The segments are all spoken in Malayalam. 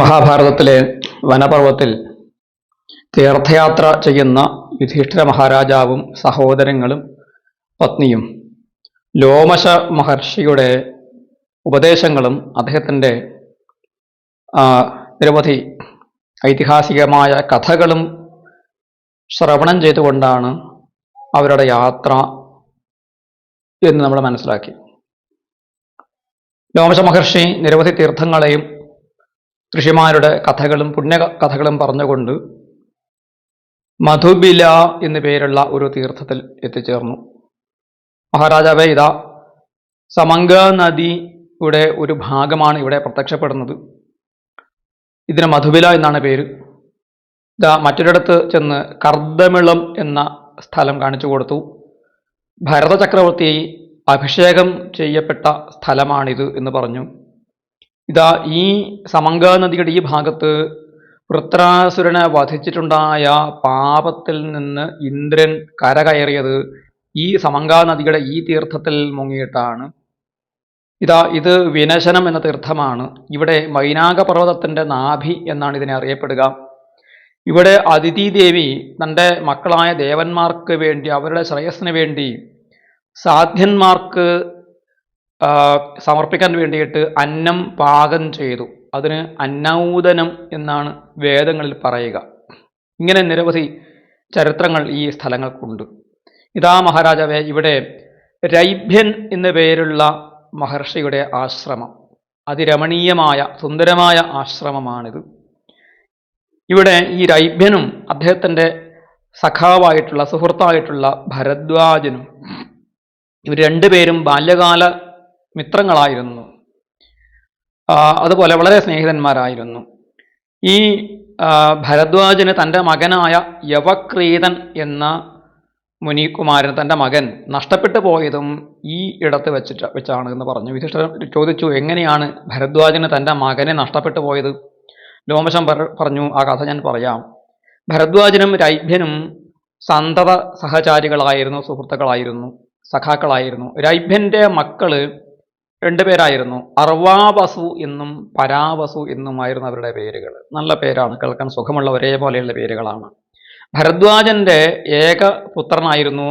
മഹാഭാരതത്തിലെ വനപർവത്തിൽ തീർത്ഥയാത്ര ചെയ്യുന്ന യുധിഷ്ഠിര മഹാരാജാവും സഹോദരങ്ങളും പത്നിയും ലോമശ മഹർഷിയുടെ ഉപദേശങ്ങളും അദ്ദേഹത്തിന്റെ നിരവധി ഐതിഹാസികമായ കഥകളും ശ്രവണം ചെയ്തുകൊണ്ടാണ് അവരുടെ യാത്ര എന്ന് നമ്മൾ മനസ്സിലാക്കി. ലോമശ മഹർഷി നിരവധി തീർത്ഥങ്ങളെയും ഋഷിമാരുടെ കഥകളും പുണ്യ കഥകളും പറഞ്ഞുകൊണ്ട് മധുബില എന്നു പേരുള്ള ഒരു തീർത്ഥത്തിൽ എത്തിച്ചേർന്നു. മഹാരാജാവേ ഇതാ സമംഗ നദിയുടെ ഒരു ഭാഗമാണ് ഇവിടെ പ്രത്യക്ഷപ്പെടുന്നത്. ഇതിന് മധുബില എന്നാണ് പേര്. ഇതാ മറ്റൊരിടത്ത് ചെന്ന് കർദമിളം എന്ന സ്ഥലം കാണിച്ചു കൊടുത്തു. ഭരത ചക്രവർത്തി അഭിഷേകം ചെയ്യപ്പെട്ട സ്ഥലമാണിത് എന്ന് പറഞ്ഞു. ഇതാ ഈ സമംഗ നദിയുടെ ഈ ഭാഗത്ത് വൃത്രാസുരനെ വധിച്ചിട്ടുണ്ടായ പാപത്തിൽ നിന്ന് ഇന്ദ്രൻ കരകയറിയത് ഈ സമംഗ നദിയുടെ ഈ തീർത്ഥത്തിൽ മുങ്ങിയിട്ടാണ്. ഇതാ ഇത് വിനശനം എന്ന തീർത്ഥമാണ്. ഇവിടെ മൈനാക പർവതത്തിന്റെ നാഭി എന്നാണ് ഇതിനെ അറിയപ്പെടുക. ഇവിടെ അതിഥി ദേവി തന്റെ മക്കളായ ദേവന്മാർക്ക് വേണ്ടി അവരുടെ ശ്രേയസ്സിന് വേണ്ടി സാധ്യന്മാർക്ക് സമർപ്പിക്കാൻ വേണ്ടിയിട്ട് അന്നം പാകം ചെയ്തു. അതിന് അന്നൗദനം എന്നാണ് വേദങ്ങളിൽ പറയുക. ഇങ്ങനെ നിരവധി ചരിത്രങ്ങൾ ഈ സ്ഥലങ്ങൾക്കുണ്ട്. ഇതാ മഹാരാജാവെ ഇവിടെ രൈഭ്യൻ എന്ന പേരുള്ള മഹർഷിയുടെ ആശ്രമം. അതിരമണീയമായ സുന്ദരമായ ആശ്രമമാണിത്. ഇവിടെ ഈ രൈഭ്യനും അദ്ദേഹത്തിന്റെ സഖാവായിട്ടുള്ള സുഹൃത്തായിട്ടുള്ള ഭരദ്വാജനും ഇവർ രണ്ടുപേരും ബാല്യകാല മിത്രങ്ങളായിരുന്നു. അതുപോലെ വളരെ സ്നേഹിതന്മാരായിരുന്നു. ഈ ഭരദ്വാജന് തന്റെ മകനായ യവക്രീതൻ എന്ന മുനികുമാരൻ തന്റെ മകൻ നഷ്ടപ്പെട്ടു പോയതും ഈ ഇടത്ത് വെച്ചിട്ട് വെച്ചാണ് എന്ന് പറഞ്ഞു. വിശിഷ്ടം ചോദിച്ചു എങ്ങനെയാണ് ഭരദ്വാജന് തന്റെ മകനെ നഷ്ടപ്പെട്ടു പോയത്? ലോമശം പറഞ്ഞു ആ കഥ ഞാൻ പറയാം. ഭരദ്വാജനും രൈഭ്യനും സന്തത സഹചാരികളായിരുന്നു സുഹൃത്തുക്കളായിരുന്നു സഖാക്കളായിരുന്നു. രൈഭ്യന്റെ മക്കൾ രണ്ടുപേരായിരുന്നു അർവാവസു എന്നും പരാവസു എന്നുമായിരുന്നു അവരുടെ പേരുകൾ. നല്ല പേരാണ്. കേൾക്കാൻ സുഖമുള്ള ഒരേപോലെയുള്ള പേരുകളാണ്. ഭരദ്വാജന്റെ ഏക പുത്രനായിരുന്നു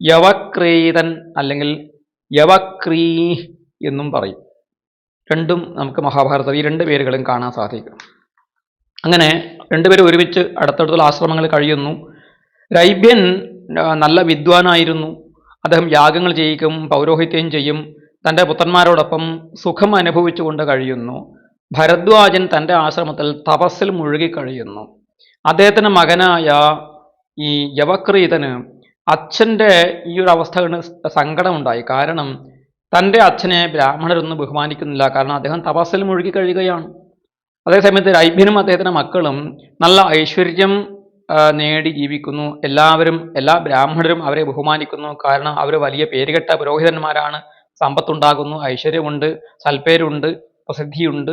യവക്രീതൻ അല്ലെങ്കിൽ യവക്രീ എന്നും പറയും. രണ്ടും നമുക്ക് മഹാഭാരതം ഈ രണ്ട് പേരുകളും കാണാൻ സാധിക്കും. അങ്ങനെ രണ്ടുപേരും ഒരുമിച്ച് അടുത്തടുത്തുള്ള ആശ്രമങ്ങൾ കഴിയുന്നു. രൈബ്യൻ നല്ല വിദ്വാനായിരുന്നു. അദ്ദേഹം യാഗങ്ങൾ ചെയ്യിക്കും പൗരോഹിത്യം ചെയ്യും. തന്റെ പുത്രന്മാരോടൊപ്പം സുഖം അനുഭവിച്ചുകൊണ്ട് കഴിയുന്നു. ഭരദ്വാജൻ തന്റെ ആശ്രമത്തിൽ തപസ്സിൽ മുഴുകി കഴിയുന്നു. അദ്ദേഹത്തിന്റെ മകനായ ഈ യവക്രീതന് അച്ഛന്റെ ഈ ഒരു അവസ്ഥ സങ്കടമുണ്ടായി. കാരണം തന്റെ അച്ഛനെ ബ്രാഹ്മണരൊന്നും ബഹുമാനിക്കുന്നില്ല. കാരണം അദ്ദേഹം തപസ്സിൽ മുഴുകി കഴിയുകയാണ്. അതേസമയത്ത് രൈഭ്യനും അദ്ദേഹത്തിന്റെ മക്കളും നല്ല ഐശ്വര്യം നേടി ജീവിക്കുന്നു. എല്ലാവരും എല്ലാ ബ്രാഹ്മണരും അവരെ ബഹുമാനിക്കുന്നു. കാരണം അവർ വലിയ പേരുകെട്ട പുരോഹിതന്മാരാണ്. സമ്പത്തുണ്ടാകുന്നു ഐശ്വര്യമുണ്ട് സൽപ്പേരുണ്ട് പ്രസിദ്ധിയുണ്ട്.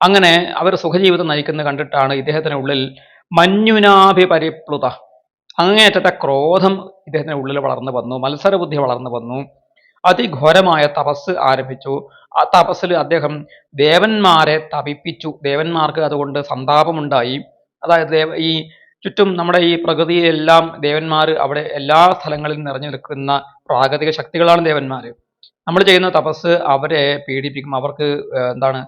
അങ്ങനെ അവർ സുഖജീവിതം നയിക്കുന്നത് കണ്ടിട്ടാണ് ഇദ്ദേഹത്തിന് ഉള്ളിൽ മഞ്ഞുനാഭിപരിപ്ലുത അങ്ങേയറ്റത്തെ ക്രോധം ഇദ്ദേഹത്തിന്റെ ഉള്ളിൽ വളർന്നു വന്നു മത്സരബുദ്ധി വളർന്നു വന്നു. അതിഘോരമായ തപസ് ആരംഭിച്ചു. ആ തപസ്സിൽ അദ്ദേഹം ദേവന്മാരെ തപിപ്പിച്ചു. ദേവന്മാർക്ക് അതുകൊണ്ട് സന്താപമുണ്ടായി. അതായത് ഈ ചുറ്റും നമ്മുടെ ഈ പ്രകൃതിയെല്ലാം ദേവന്മാർ അവിടെ എല്ലാ സ്ഥലങ്ങളിലും നിറഞ്ഞു നിൽക്കുന്ന പ്രാകൃതിക ശക്തികളാണ് ദേവന്മാർ. നമ്മൾ ചെയ്യുന്ന തപസ് അവരെ പീഡിപ്പിക്കും അവർക്ക് എന്താണ്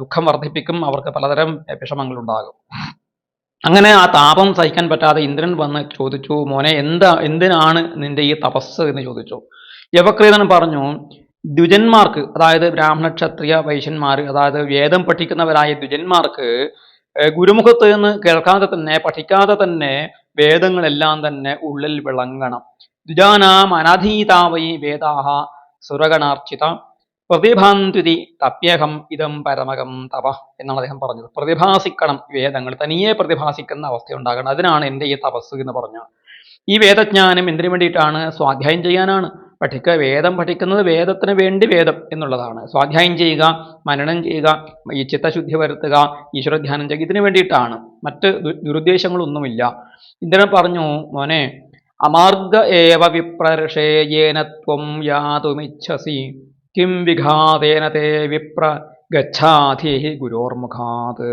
ദുഃഖം വർദ്ധിപ്പിക്കും അവർക്ക് പലതരം വിഷമങ്ങൾ ഉണ്ടാകും അങ്ങനെ ആ താപം സഹിക്കാൻ പറ്റാതെ ഇന്ദ്രൻ വന്ന് ചോദിച്ചു മോനെ എന്താ എന്തിനാണ് നിന്റെ ഈ തപസ്? എന്ന് ചോദിച്ചു. യവക്രീതൻ പറഞ്ഞു ദ്വിജന്മാർക്ക് അതായത് ബ്രാഹ്മണ ക്ഷത്രിയ വൈശ്യന്മാർ അതായത് വേദം പഠിക്കുന്നവരായ ദ്വിജന്മാർക്ക് ഗുരുമുഖത്ത് നിന്ന് കേൾക്കാതെ തന്നെ പഠിക്കാതെ തന്നെ വേദങ്ങളെല്ലാം തന്നെ ഉള്ളിൽ വിളങ്ങണം. ദ്വിജാനാം അനധീതാവൈ വേദാഹ സുരഗണാർച്ചിത. പ്രതിഭാന്തുതി തപ്യഹം ഇതം പരമകം തപ എന്നാണ് അദ്ദേഹം പറഞ്ഞത്. പ്രതിഭാസിക്കണം വേദങ്ങൾ തനിയെ പ്രതിഭാസിക്കുന്ന അവസ്ഥ ഉണ്ടാകണം അതിനാണ് എന്റെ ഈ തപസ് എന്ന് പറഞ്ഞു ഈ വേദജ്ഞാനം എന്തിനു വേണ്ടിയിട്ടാണ്? സ്വാധ്യായം ചെയ്യാനാണ്. പഠിക്കുക വേദം പഠിക്കുന്നത് വേദത്തിന് വേണ്ടി വേദം എന്നുള്ളതാണ്. സ്വാധ്യായം ചെയ്യുക മനനം ചെയ്യുക ഈ ചിത്തശുദ്ധി വരുത്തുക ഈശ്വരധ്യാനം ചെയ്യുക ഇതിനു വേണ്ടിയിട്ടാണ്. മറ്റ് ദുരുദ്ദേശങ്ങളൊന്നുമില്ല. ഇന്ദ്രൻ പറഞ്ഞു മോനെ അമാർഗ ഏവ വിപ്രർഷേയേന ത്വം യാതുമിച്ഛസി. കിം വിഘാതേന തേ വിപ്ര ഗച്ഛാധി ഗുരോർമുഖാത്.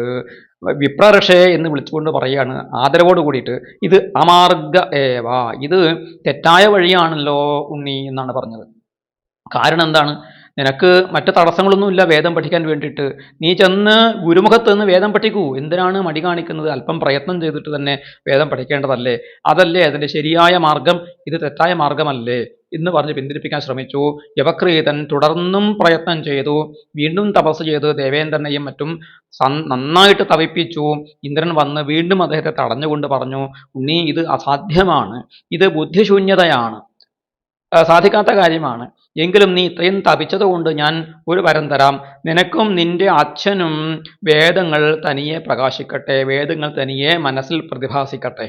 വിപ്രഋഷേ എന്ന് വിളിച്ചുകൊണ്ട് പറയുകയാണ് ആദരവോട് കൂടിയിട്ട്. ഇത് അമാർഗ ഏവ. ഇത് തെറ്റായ വഴിയാണല്ലോ ഉണ്ണി എന്നാണ് പറഞ്ഞത്. കാരണം എന്താണ്? നിനക്ക് മറ്റു തടസ്സങ്ങളൊന്നുമില്ല വേദം പഠിക്കാൻ വേണ്ടിയിട്ട്. നീ ചെന്ന് ഗുരുമുഖത്ത് നിന്ന് വേദം പഠിക്കൂ. എന്തിനാണ് മടി കാണിക്കുന്നത്? അല്പം പ്രയത്നം ചെയ്തിട്ട് തന്നെ വേദം പഠിക്കേണ്ടതല്ലേ? അതല്ലേ അതിന്റെ ശരിയായ മാർഗം? ഇത് തെറ്റായ മാർഗമല്ലേ? എന്ന് പറഞ്ഞ് പിന്തിരിപ്പിക്കാൻ ശ്രമിച്ചു. യവക്രീതൻ തുടർന്നും പ്രയത്നം ചെയ്തു. വീണ്ടും തപസ് ചെയ്ത്. ദേവേന്ദ്രനെയും മറ്റും നന്നായിട്ട് തവിപ്പിച്ചു ഇന്ദ്രൻ വന്ന് വീണ്ടും അദ്ദേഹത്തെ തടഞ്ഞുകൊണ്ട് പറഞ്ഞു നീ ഇത് അസാധ്യമാണ്. ഇത് ബുദ്ധിശൂന്യതയാണ്. സാധിക്കാത്ത കാര്യമാണ്. എങ്കിലും നീ ഇത്രയും തപിച്ചതുകൊണ്ട് ഞാൻ ഒരു വരം തരാം. നിനക്കും നിന്റെ അച്ഛനും വേദങ്ങൾ തനിയെ പ്രകാശിക്കട്ടെ വേദങ്ങൾ തനിയെ മനസ്സിൽ പ്രതിഭാസിക്കട്ടെ.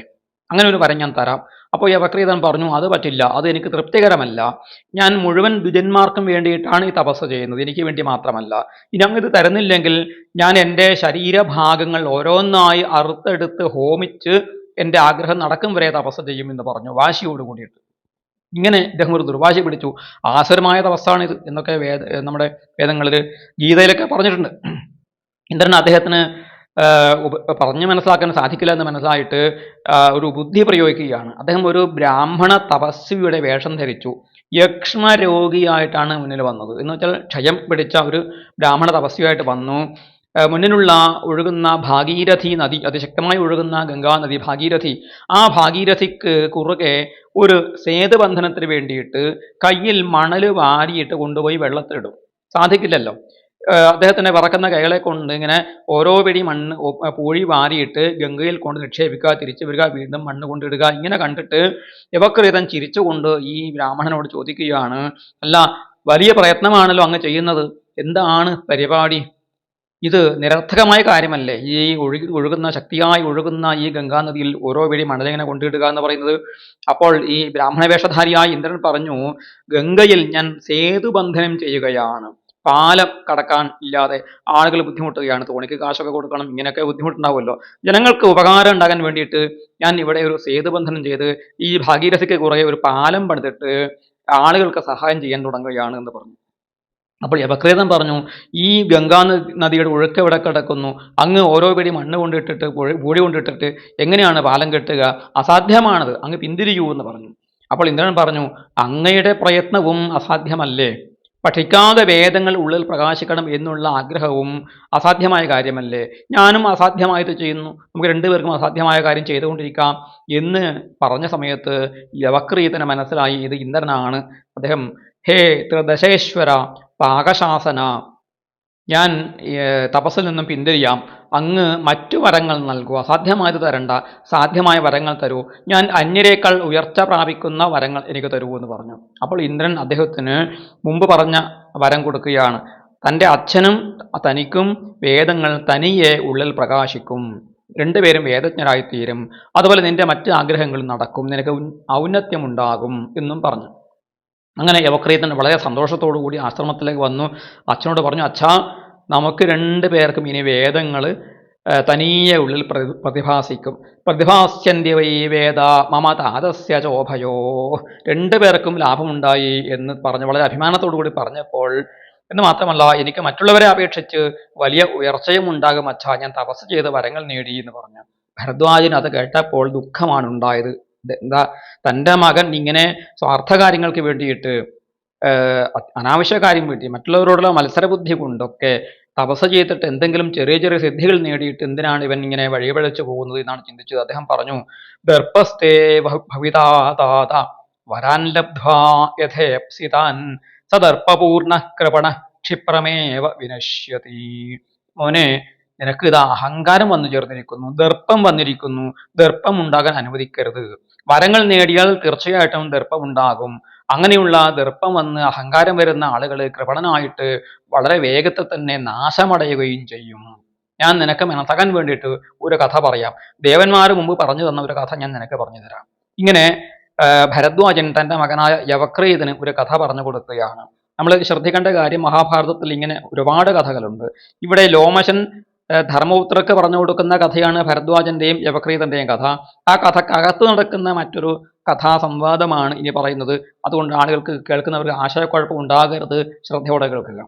അങ്ങനെ ഒരു വരം ഞാൻ തരാം. അപ്പോൾ യവക്രീതൻ പറഞ്ഞു അത് പറ്റില്ല അത് എനിക്ക് തൃപ്തികരമല്ല. ഞാൻ മുഴുവൻ ദുജന്മാർക്കും വേണ്ടിയിട്ടാണ് ഈ തപസ് ചെയ്യുന്നത് എനിക്ക് വേണ്ടി മാത്രമല്ല. ഇനി അങ്ങ് ഇത് തരുന്നില്ലെങ്കിൽ ഞാൻ എന്റെ ശരീരഭാഗങ്ങൾ ഓരോന്നായി അറുത്തെടുത്ത് ഹോമിച്ച് എന്റെ ആഗ്രഹം നടക്കും വരെ തപസ് ചെയ്യുമെന്ന് പറഞ്ഞു വാശിയോട് കൂടിയിട്ട് ഇങ്ങനെ ഇദ്ദേഹം ഒരു ദുർഭാഷ പിടിച്ചു. ആസുരമായ തപസ്സാണിത് എന്നൊക്കെ വേദ നമ്മുടെ വേദങ്ങളിൽ ഗീതയിലൊക്കെ പറഞ്ഞിട്ടുണ്ട്. ഇന്ദ്രൻ അദ്ദേഹത്തിന് പറഞ്ഞു മനസ്സിലാക്കാൻ സാധിക്കില്ല എന്ന് മനസ്സിലായിട്ട് ഒരു ബുദ്ധി പ്രയോഗിക്കുകയാണ്. അദ്ദേഹം ഒരു ബ്രാഹ്മണ തപസ്വിയുടെ വേഷം ധരിച്ചു. യക്ഷ്മരോഗിയായിട്ടാണ് മുന്നിൽ വന്നത്. എന്ന് വെച്ചാൽ ക്ഷയം പിടിച്ച ഒരു ബ്രാഹ്മണ തപസ്വിയായിട്ട് വന്നു. മുന്നിലുള്ള ഒഴുകുന്ന ഭാഗീരഥി നദി അതിശക്തമായി ഒഴുകുന്ന ഗംഗാനദി ഭാഗീരഥി ആ ഭാഗീരഥിക്ക് കുറുകെ ഒരു സേതുബന്ധനത്തിന് വേണ്ടിയിട്ട് കയ്യിൽ മണൽ വാരിയിട്ട് കൊണ്ടുപോയി വെള്ളത്തിലിടും. സാധിക്കില്ലല്ലോ. അദ്ദേഹത്തിന്റെ പറക്കുന്ന കൈകളെ കൊണ്ട് ഇങ്ങനെ ഓരോ പിടി മണ്ണ് പൂഴി വാരിയിട്ട് ഗംഗയിൽ കൊണ്ട് നിക്ഷേപിക്കുക തിരിച്ചു വരിക വീണ്ടും മണ്ണ് കൊണ്ടിടുക ഇങ്ങനെ കണ്ടിട്ട് യവക്രീതൻ ചിരിച്ചുകൊണ്ട് ഈ ബ്രാഹ്മണനോട് ചോദിക്കുകയാണ് അല്ല വലിയ പ്രയത്നമാണല്ലോ അങ്ങ് ചെയ്യുന്നത്. എന്താണ് പരിപാടി? ഇത് നിരർത്ഥകമായ കാര്യമല്ലേ? ഈ ഒഴുകി ഒഴുകുന്ന ശക്തിയായി ഒഴുകുന്ന ഈ ഗംഗാനദിയിൽ ഓരോ വഴി മണലിങ്ങനെ കൊണ്ടിടുക എന്ന് പറയുന്നത് അപ്പോൾ ഈ ബ്രാഹ്മണ വേഷധാരിയായ ഇന്ദ്രൻ പറഞ്ഞു ഗംഗയിൽ ഞാൻ സേതുബന്ധനം ചെയ്യുകയാണ്. പാലം കടക്കാൻ ഇല്ലാതെ ആളുകൾ ബുദ്ധിമുട്ടുകയാണ്. തോണിക്ക് കാശൊക്കെ കൊടുക്കണം. ഇങ്ങനെയൊക്കെ ബുദ്ധിമുട്ടുണ്ടാവുമല്ലോ. ജനങ്ങൾക്ക് ഉപകാരം ഉണ്ടാകാൻ വേണ്ടിയിട്ട് ഞാൻ ഇവിടെ ഒരു സേതുബന്ധനം ചെയ്ത് ഈ ഭാഗീരഥയ്ക്ക് കുറേ ഒരു പാലം പണിതിട്ട് ആളുകൾക്ക് സഹായം ചെയ്യാൻ തുടങ്ങുകയാണ് എന്ന് പറഞ്ഞു. അപ്പോൾ യവക്രീതൻ പറഞ്ഞു ഈ ഗംഗാ നദിയുടെ ഒഴുക്ക് എവിടെ കിടക്കുന്നു? അങ്ങ് ഓരോ പിടി മണ്ണ് കൊണ്ടിട്ടിട്ട് പൂടി കൊണ്ടിട്ടിട്ട് എങ്ങനെയാണ് പാലം കെട്ടുക? അസാധ്യമാണത്. അങ്ങ് പിന്തിരിയൂ എന്ന് പറഞ്ഞു. അപ്പോൾ ഇന്ദ്രൻ പറഞ്ഞു അങ്ങയുടെ പ്രയത്നവും അസാധ്യമല്ലേ? പഠിക്കാതെ വേദങ്ങൾ ഉള്ളിൽ പ്രകാശിക്കണം എന്നുള്ള ആഗ്രഹവും അസാധ്യമായ കാര്യമല്ലേ? ഞാനും അസാധ്യമായിട്ട് ചെയ്യുന്നു. നമുക്ക് രണ്ടുപേർക്കും അസാധ്യമായ കാര്യം ചെയ്തുകൊണ്ടിരിക്കാം എന്ന് പറഞ്ഞ സമയത്ത് യവക്രീതന് മനസ്സിലായി ഇത് ഇന്ദ്രനാണ്. അദ്ദേഹം ഹേ ത്രിദശേശ്വര പാകശാസന. ഞാൻ തപസ്സിൽ നിന്നും പിന്തിരിയാം. അങ്ങ് മറ്റു വരങ്ങൾ നൽകുക സാധ്യമായത് തരണ്ട. സാധ്യമായ വരങ്ങൾ തരൂ. ഞാൻ അന്യരേക്കാൾ ഉയർച്ച പ്രാപിക്കുന്ന വരങ്ങൾ എനിക്ക് തരൂ എന്ന് പറഞ്ഞു. അപ്പോൾ ഇന്ദ്രൻ അദ്ദേഹത്തിന് മുമ്പ് പറഞ്ഞ വരം കൊടുക്കുകയാണ്. തന്റെ അച്ഛനും തനിക്കും വേദങ്ങൾ തനിയെ ഉള്ളിൽ പ്രകാശിക്കും. രണ്ടുപേരും വേദജ്ഞരായിത്തീരും. അതുപോലെ നിന്റെ മറ്റ് ആഗ്രഹങ്ങളും നടക്കും. നിനക്ക് ഔന്നത്യമുണ്ടാകും എന്നും പറഞ്ഞു. അങ്ങനെ യവക്രീതൻ വളരെ സന്തോഷത്തോടു കൂടി ആശ്രമത്തിലേക്ക് വന്നു. അച്ഛനോട് പറഞ്ഞു അച്ഛാ നമുക്ക് രണ്ട് പേർക്കും ഇനി വേദങ്ങൾ തനിയെ ഉള്ളിൽ പ്രതി പ്രതിഭാസിക്കും. പ്രതിഭാസ്യന്തി വൈ വേദ മമ താതസ്യ ചോഭയോ. രണ്ടു പേർക്കും ലാഭമുണ്ടായി എന്ന് പറഞ്ഞ് വളരെ അഭിമാനത്തോടു കൂടി പറഞ്ഞപ്പോൾ എന്ന് മാത്രമല്ല എനിക്ക് മറ്റുള്ളവരെ അപേക്ഷിച്ച് വലിയ ഉയർച്ചയും ഉണ്ടാകും അച്ഛാ. ഞാൻ തപസ് ചെയ്ത് വരങ്ങൾ നേടി എന്ന് പറഞ്ഞു. ഭരദ്വാജിന് അത് കേട്ടപ്പോൾ ദുഃഖമാണ് ഉണ്ടായത്. എന്താ തന്റെ മകൻ ഇങ്ങനെ സ്വാർത്ഥ കാര്യങ്ങൾക്ക് വേണ്ടിയിട്ട് അനാവശ്യ കാര്യം വേണ്ടി മറ്റുള്ളവരോടുള്ള മത്സരബുദ്ധി കൊണ്ടൊക്കെ തപസ് ചെയ്തിട്ട് എന്തെങ്കിലും ചെറിയ ചെറിയ സിദ്ധികൾ നേടിയിട്ട് എന്തിനാണ് ഇവൻ ഇങ്ങനെ വഴിപഴച്ചു പോകുന്നത് എന്നാണ് ചിന്തിച്ചത്. അദ്ദേഹം പറഞ്ഞു ദർപ്പസ്തേ ഭവിതാതാത വരാൻ ലബ്ധ്വാ യഥേപ്സിതാൻ സദർപ്പപൂർണ കൃപണ ക്ഷിപ്രമേവ വിനശ്യതി. മോനെ നിനക്ക് ഇത് അഹങ്കാരം വന്നു ചേർന്നിരിക്കുന്നു ദർപ്പം വന്നിരിക്കുന്നു ദർപ്പം ഉണ്ടാകാൻ അനുവദിക്കരുത്. വരങ്ങൾ നേടിയാൽ തീർച്ചയായിട്ടും ദർപ്പം ഉണ്ടാകും അങ്ങനെയുള്ള ദർപ്പം വന്ന് അഹങ്കാരം വരുന്ന ആളുകൾ കൃപണനായിട്ട് വളരെ വേഗത്തിൽ തന്നെ നാശമടയുകയും ചെയ്യും. ഞാൻ നിനക്ക് മനസ്സാകാൻ വേണ്ടിയിട്ട് ഒരു കഥ പറയാം. ദേവന്മാർ മുമ്പ് പറഞ്ഞു തന്ന ഒരു കഥ ഞാൻ നിനക്ക് പറഞ്ഞു തരാം. ഇങ്ങനെ ഭരദ്വാജൻ തന്റെ മകനായ യവക്രീതിന് ഒരു കഥ പറഞ്ഞു കൊടുക്കുകയാണ്. നമ്മൾ ശ്രദ്ധിക്കേണ്ട കാര്യം മഹാഭാരതത്തിൽ ഇങ്ങനെ ഒരുപാട് കഥകളുണ്ട്. ഇവിടെ ലോമശൻ ധർമ്മപുത്രക്ക് പറഞ്ഞു കൊടുക്കുന്ന കഥയാണ് ഭരദ്വാജന്റെയും യവക്രീതന്റെയും കഥ. ആ കഥക്കകത്ത് നടക്കുന്ന മറ്റൊരു കഥാസംവാദമാണ് ഇനി പറയുന്നത്. അതുകൊണ്ട് ആളുകൾക്ക് കേൾക്കുന്നവർക്ക് ആശയക്കുഴപ്പം ഉണ്ടാകരുത്. ശ്രദ്ധയോടെ കേൾക്കുക.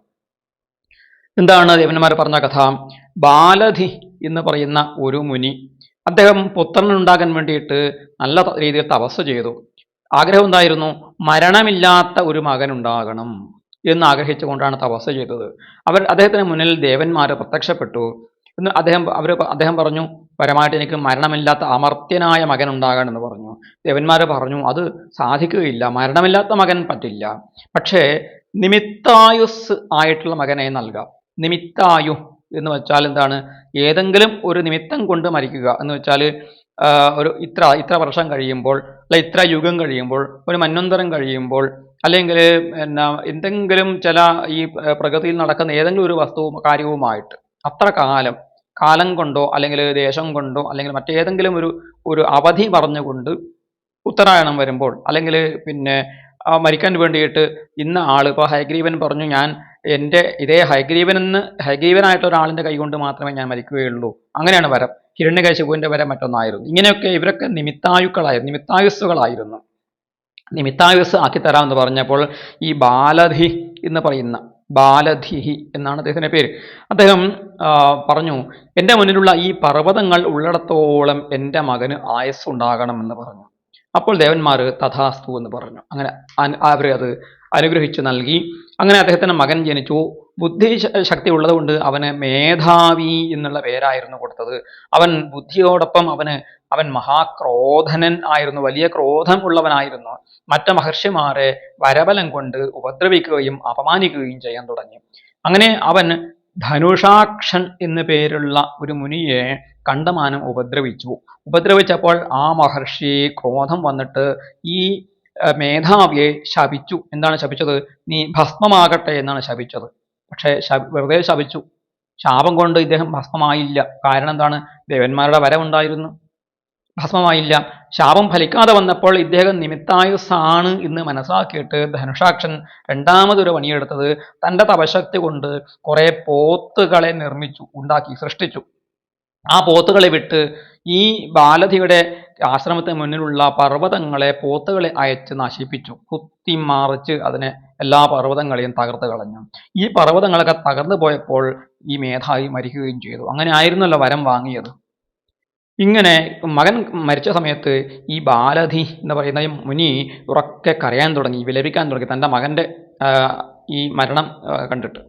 എന്താണ് ദേവന്മാർ പറഞ്ഞ കഥ? ബാലധി എന്ന് പറയുന്ന ഒരു മുനി അദ്ദേഹം പുത്രനുണ്ടാകാൻ വേണ്ടിയിട്ട് നല്ല രീതിയിൽ തപസ് ചെയ്തു. ആഗ്രഹം എന്തായിരുന്നു? മരണമില്ലാത്ത ഒരു മകൻ ഉണ്ടാകണം എന്ന് ആഗ്രഹിച്ചുകൊണ്ടാണ് തപസ് ചെയ്തത്. അവർ അദ്ദേഹത്തിന് മുന്നിൽ ദേവന്മാർ പ്രത്യക്ഷപ്പെട്ടു. എന്ന് അദ്ദേഹം അവർ അദ്ദേഹം പറഞ്ഞു പരമായിട്ട് എനിക്ക് മരണമില്ലാത്ത അമർത്യനായ മകൻ ഉണ്ടാകണം എന്ന് പറഞ്ഞു. ദേവന്മാർ പറഞ്ഞു അത് സാധിക്കുകയില്ല മരണമില്ലാത്ത മകൻ പറ്റില്ല. പക്ഷേ നിമിത്തായുസ് ആയിട്ടുള്ള മകനെ നൽകാം. നിമിത്തായു എന്ന് വെച്ചാൽ എന്താണ്? ഏതെങ്കിലും ഒരു നിമിത്തം കൊണ്ട് മരിക്കുക എന്ന് വെച്ചാൽ ഒരു ഇത്ര ഇത്ര വർഷം കഴിയുമ്പോൾ അല്ല ഇത്ര യുഗം കഴിയുമ്പോൾ ഒരു മന്വന്തരം കഴിയുമ്പോൾ അല്ലെങ്കിൽ എന്താ എന്തെങ്കിലും ചില ഈ പ്രകൃതിയിൽ നടക്കുന്ന ഏതെങ്കിലും ഒരു വസ്തുവും കാര്യവുമായിട്ട് അത്ര കാലം കാലം കൊണ്ടോ അല്ലെങ്കിൽ ദേശം കൊണ്ടോ അല്ലെങ്കിൽ മറ്റേതെങ്കിലും ഒരു ഒരു അവധി പറഞ്ഞുകൊണ്ട് ഉത്തരായണം വരുമ്പോൾ അല്ലെങ്കിൽ പിന്നെ മരിക്കാൻ വേണ്ടിയിട്ട് ഇന്ന ആൾ ഇപ്പോൾ ഹൈഗ്രീവൻ പറഞ്ഞു ഞാൻ എന്റെ ഇതേ ഹൈഗ്രീവൻ എന്ന് ഹൈഗ്രീവനായിട്ട് ഒരാളിന്റെ കൈകൊണ്ട് മാത്രമേ ഞാൻ മരിക്കുകയുള്ളൂ. അങ്ങനെയാണ് വരം. ഹിരണ്യകശിപുവിന്റെ വരം മറ്റൊന്നായിരുന്നു. ഇങ്ങനെയൊക്കെ ഇവരൊക്കെ നിമിത്തായുക്കളായിരുന്നു നിമിത്തായുസ്സുകളായിരുന്നു. നിമിത്തായുസ് ആക്കിത്തരാമെന്ന് പറഞ്ഞപ്പോൾ ഈ ബാലധി എന്ന് പറയുന്ന ബാലധിഹി എന്നാണ് അദ്ദേഹത്തിന്റെ പേര്. അദ്ദേഹം പറഞ്ഞു എന്റെ മുന്നിലുള്ള ഈ പർവതങ്ങൾ ഉള്ളിടത്തോളം എന്റെ മകന് ആയസ് ഉണ്ടാകണമെന്ന് പറഞ്ഞു. അപ്പോൾ ദേവന്മാർ തഥാസ്തു എന്ന് പറഞ്ഞു. അങ്ങനെ അവർ അത് അനുഗ്രഹിച്ചു നൽകി. അങ്ങനെ അദ്ദേഹത്തിന്റെ മകൻ ജനിച്ചു. ബുദ്ധി ശക്തി ഉള്ളതുകൊണ്ട് അവന് മേധാവി എന്നുള്ള പേരായിരുന്നു കൊടുത്തത്. അവൻ ബുദ്ധിയോടൊപ്പം അവന് അവൻ മഹാക്രോധനൻ ആയിരുന്നു. വലിയ ക്രോധം ഉള്ളവനായിരുന്നു. മറ്റു മഹർഷിമാരെ വരബലം കൊണ്ട് ഉപദ്രവിക്കുകയും അപമാനിക്കുകയും ചെയ്യാൻ തുടങ്ങി. അങ്ങനെ അവൻ ധനുഷാക്ഷൻ എന്നു പേരുള്ള ഒരു മുനിയെ കണ്ടമാനം ഉപദ്രവിച്ചു. ഉപദ്രവിച്ചപ്പോൾ ആ മഹർഷി ക്രോധം വന്നിട്ട് ഈ മേധാവിയെ ശപിച്ചു. എന്താണ് ശപിച്ചത്? നീ ഭസ്മമാകട്ടെ എന്നാണ് ശപിച്ചത്. പക്ഷേ വെറുതെ ശപിച്ചു. ശാപം കൊണ്ട് ഇദ്ദേഹം ഭസ്മമായില്ല. കാരണം എന്താണ്? ദേവന്മാരുടെ വരവുണ്ടായിരുന്നു. ഭസ്മമായില്ല. ശാപം ഫലിക്കാതെ വന്നപ്പോൾ ഇദ്ദേഹം നിമിത്തായുസാണ് എന്ന് മനസ്സിലാക്കിയിട്ട് ധനുഷാക്ഷൻ രണ്ടാമതൊരു പണിയെടുത്തത് തന്റെ തപശക്തി കൊണ്ട് കുറേ പോത്തുകളെ നിർമ്മിച്ചു ഉണ്ടാക്കി സൃഷ്ടിച്ചു. ആ പോത്തുകളെ വിട്ട് ഈ ബാലധിയുടെ ആശ്രമത്തിന് മുന്നിലുള്ള പർവതങ്ങളെ പോത്തുകളെ അയച്ച് നശിപ്പിച്ചു. കുത്തിമറിച്ച് അതിനെ എല്ലാ പർവതങ്ങളെയും തകർത്ത് കളഞ്ഞു. ഈ പർവതങ്ങളൊക്കെ തകർന്നു പോയപ്പോൾ ഈ മേധാവി മരിക്കുകയും ചെയ്തു. അങ്ങനെ ആയിരുന്നല്ലോ വരം വാങ്ങിയത്. ഇങ്ങനെ മകൻ മരിച്ച സമയത്ത് ഈ ബാലധി എന്ന് പറയുന്ന ഈ മുനി ഉറക്കെ കരയാൻ തുടങ്ങി വിലപിക്കാൻ തുടങ്ങി തന്റെ മകന്റെ ഈ മരണം കണ്ടിട്ട്.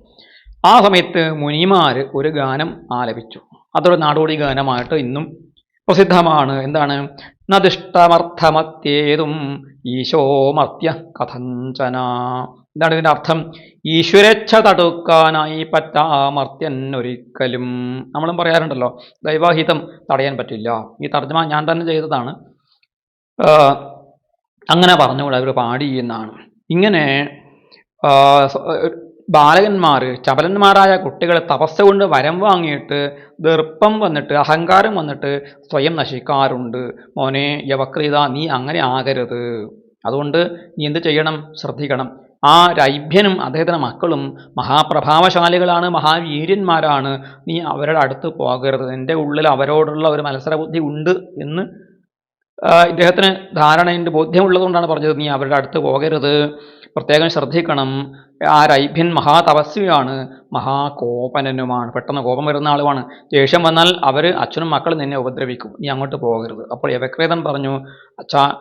ആ സമയത്ത് മുനിമാർ ഒരു ഗാനം ആലപിച്ചു. അതൊരു നാടോടി ഗാനമായിട്ട് ഇന്നും പ്രസിദ്ധമാണ്. എന്താണ്? നദിഷ്ടമർത്ഥമത്യേതും ഈശോമർത്യ കഥഞ്ചന എന്താണ് ഇതിന്റെ അർത്ഥം. ഈശ്വരച്ഛ തടുക്കാനായി പറ്റാമർത്യൻ ഒരിക്കലും. നമ്മളും പറയാറുണ്ടല്ലോ ദൈവാഹിതം തടയാൻ പറ്റില്ല. ഈ തർജമ ഞാൻ തന്നെ ചെയ്തതാണ്. അങ്ങനെ പറഞ്ഞുകൂടെ അവർ പാടി എന്നാണ് ഇങ്ങനെ ബാലകന്മാർ ചപലന്മാരായ കുട്ടികൾ തപസ് കൊണ്ട് വരം വാങ്ങിയിട്ട് ദർപ്പം വന്നിട്ട് അഹങ്കാരം വന്നിട്ട് സ്വയം നശിക്കാറുണ്ട്. മോനെ യവക്രീത നീ അങ്ങനെ ആകരുത്. അതുകൊണ്ട് നീ എന്ത് ചെയ്യണം? ശ്രദ്ധിക്കണം. ആ രൈഭ്യനും അദ്ദേഹത്തിന്റെ മക്കളും മഹാപ്രഭാവശാലികളാണ് മഹാവീര്യന്മാരാണ്. നീ അവരുടെ അടുത്ത് പോകരുത്. എന്റെ ഉള്ളിൽ അവരോടുള്ള ഒരു മത്സരബുദ്ധി ഉണ്ട് എന്ന് ഇദ്ദേഹത്തിന് ധാരണ എന്റെ ബോധ്യമുള്ളതുകൊണ്ടാണ് പറഞ്ഞത്. നീ അവരുടെ അടുത്ത് പോകരുത്. പ്രത്യേകം ശ്രദ്ധിക്കണം. ആ രൈഭ്യൻ മഹാതപസ്വിയാണ്. മഹാകോപനനുമാണ്. പെട്ടെന്ന് കോപം വരുന്ന ആളുമാണ്. ദേഷ്യം വന്നാൽ അവർ അച്ഛനും മക്കളും നിന്നെ ഉപദ്രവിക്കും. നീ അങ്ങോട്ട് പോകരുത്. അപ്പോൾ യവക്രേതൻ പറഞ്ഞു അച്ഛാ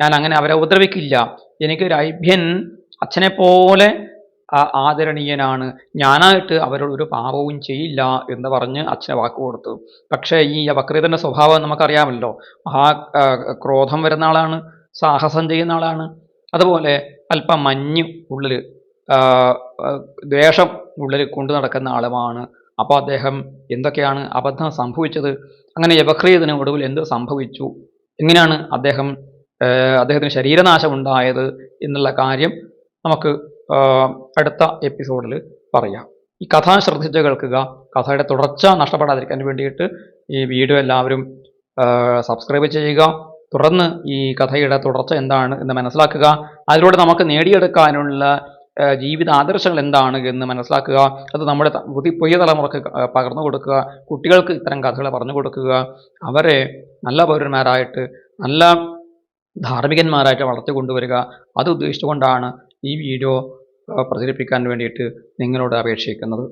ഞാൻ അങ്ങനെ അവരെ ഉപദ്രവിക്കില്ല. എനിക്ക് രൈഭ്യൻ അച്ഛനെ പോലെ ആ- ആദരണീയനാണ്. ഞാനായിട്ട് അവരോട് ഒരു പാപവും ചെയ്യില്ല എന്ന് പറഞ്ഞ് അച്ഛനെ വാക്ക് കൊടുത്തു. പക്ഷേ ഈ യവക്രീതന്റെ സ്വഭാവം നമുക്കറിയാമല്ലോ. മഹാ ക്രോധം വരുന്ന ആളാണ്. സാഹസം ചെയ്യുന്ന ആളാണ്. അതുപോലെ അല്പം മഞ്ഞ് ഉള്ളിൽ ദ്വേഷം ഉള്ളിൽ കൊണ്ടു നടക്കുന്ന ആളുമാണ്. അപ്പോൾ അദ്ദേഹം എന്തൊക്കെയാണ് അബദ്ധം സംഭവിച്ചത്? അങ്ങനെ യവക്രീതന് ഒടുവിൽ എന്ത് സംഭവിച്ചു? എങ്ങനെയാണ് അദ്ദേഹം അദ്ദേഹത്തിന് ശരീരനാശം ഉണ്ടായത് എന്നുള്ള കാര്യം നമുക്ക് അടുത്ത എപ്പിസോഡിൽ പറയാം. ഈ കഥ ശ്രദ്ധിച്ച് കേൾക്കുക. കഥയുടെ തുടർച്ച നഷ്ടപ്പെടാതിരിക്കാൻ വേണ്ടിയിട്ട് ഈ വീഡിയോ എല്ലാവരും സബ്സ്ക്രൈബ് ചെയ്യുക. തുടർന്ന് ഈ കഥയുടെ തുടർച്ച എന്താണ് എന്ന് മനസ്സിലാക്കുക. അതിലൂടെ നമുക്ക് നേടിയെടുക്കാനുള്ള ജീവിത ആദർശങ്ങൾ എന്താണ് എന്ന് മനസ്സിലാക്കുക. അത് നമ്മുടെ പുതിയ പുതിയ തലമുറയ്ക്ക് പകർന്നു കൊടുക്കുക. കുട്ടികൾക്ക് ഇത്തരം കഥകൾ പറഞ്ഞു കൊടുക്കുക. അവരെ നല്ല പൗരന്മാരായിട്ട് നല്ല ധാർമ്മികന്മാരായിട്ട് വളർത്തി കൊണ്ടുവരിക. അത് ഉദ്ദേശിച്ചുകൊണ്ടാണ് ഈ വീഡിയോ പ്രചരിപ്പിക്കാൻ വേണ്ടിയിട്ട് നിങ്ങളോട് അപേക്ഷിക്കുന്നത്.